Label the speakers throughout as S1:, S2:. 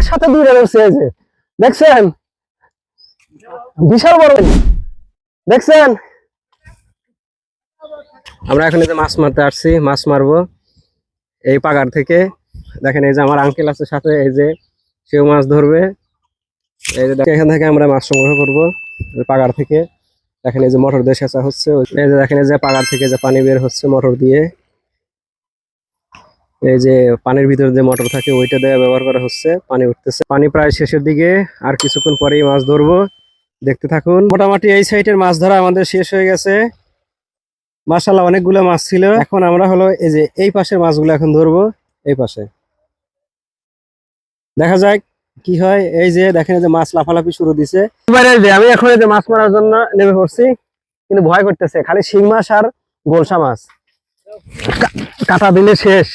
S1: একসাথে ধরছে এই যে দেখছেন? বিশাল বড়। দেখছেন? আমরা এখন এই মাছ মারতে আসছি, মাছ মারবো এই পাগার থেকে। দেখেন এই যে আমার আঙ্কেল আছে সাথে, এই যে সেও মাছ ধরবে। এই যে এখান থেকে আমরা মাছ সংগ্রহ করব পাগার থেকে। দেখেন এই যে মোটর দিয়ে সেচা হচ্ছে। এই যে দেখেন এই যে পাগার থেকে যে পানি বের হচ্ছে মোটর দিয়ে। এই যে পানির ভিতরে যে মোটর থাকে, ওইটা দিয়ে ব্যবহার করা হচ্ছে। পানি উঠতেছে। পানি প্রায় শেষের দিকে, আর কিছুক্ষণ পরেই মাছ ধরবো। দেখতে থাকুন। মোটামুটি এই সাইডের মাছ ধরা আমাদের শেষ হয়ে গেছে। মাশাল্লাহ অনেকগুলো মাছ ছিল। এখন আমরা হলো এই যে এই পাশের মাছগুলো এখন ধরবো, এই পাশে। দেখা যাক কি হয়। এই যে দেখেন যে মাছ লাফালাফি শুরু দিছে। আমি এখন এই যে মাছ মারার জন্য নেমে পড়ছি, কিন্তু ভয় করতেছে। খালি শিং মাছ আর গোলসা মাছ। কাটা দিলে শেষ।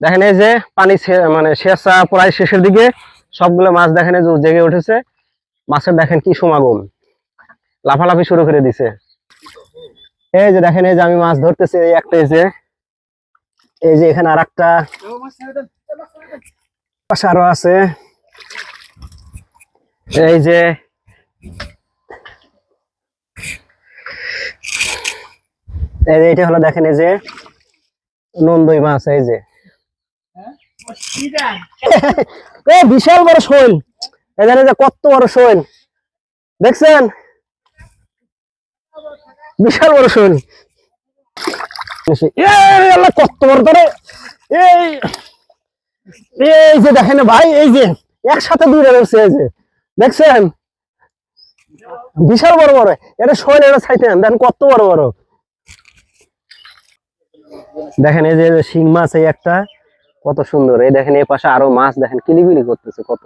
S1: দেখেন এই যে পানি মানে শেষা প্রায় শেষের দিকে সবগুলো মাছ দেখেন যে জেগে উঠেছে। মাছের দেখেন কি সমাগম। লাফালাফি শুরু করে দিছে। এই যে দেখেন, এই যে আমি মাছ ধরতেছি, এই একটা এই যে এই যে এখানে আর একটা আরও আছে। এই যে এই যে এটা হলো দেখেন এই যে নন্দই মাছ এই যে। বিশাল বড় শৈল। এখানে যে কত বড় শৈল। দেখছেন? বিশাল বড় শৈল। কত বড় ধরে। এই এই যে দেখেন ভাই এই যে একসাথে দুইটা ধরছে এই যে। দেখছেন? বিশাল বড় বড়। এটা শৈল এটা ছাইতেন। দেখেন কত বড় বড়। দেখেন এই যে শিং মাছ এই একটা, কত সুন্দর। এই দেখেন এই পাশে আরও মাছ, দেখেন কিলিবিলি করতেছে কত।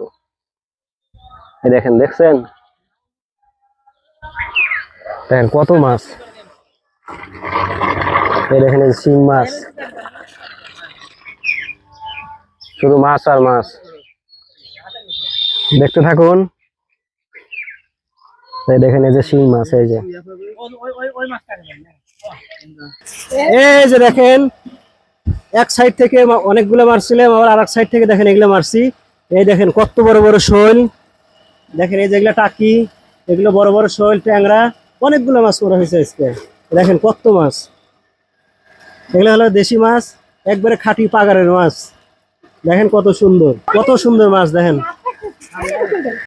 S1: এই দেখেন, দেখছেন? দেখেন কত মাছ। এই দেখেন শিং মাছ। শুধু মাছ আর মাছ। দেখতে থাকুন। এই দেখেন এই যে শিং মাছ, এই যে। এই যে দেখেন, এক সাইড থেকে অনেকগুলো মারছিলাম আবার আর এক সাইড থেকে দেখেন এগুলো মারছি। এই দেখেন, কত বড় বড় শোল। দেখেন, এই যেগুলো টাকি, এগুলো বড় বড় শোল, ট্যাংরা, অনেকগুলো মাছ মারা হয়েছে আজকে। দেখেন, কত মাছ। এগুলো হলো দেশি মাছ, একবারে খাঁটি পাগারের মাছ। দেখেন, কত সুন্দর কত সুন্দর মাছ, দেখেন।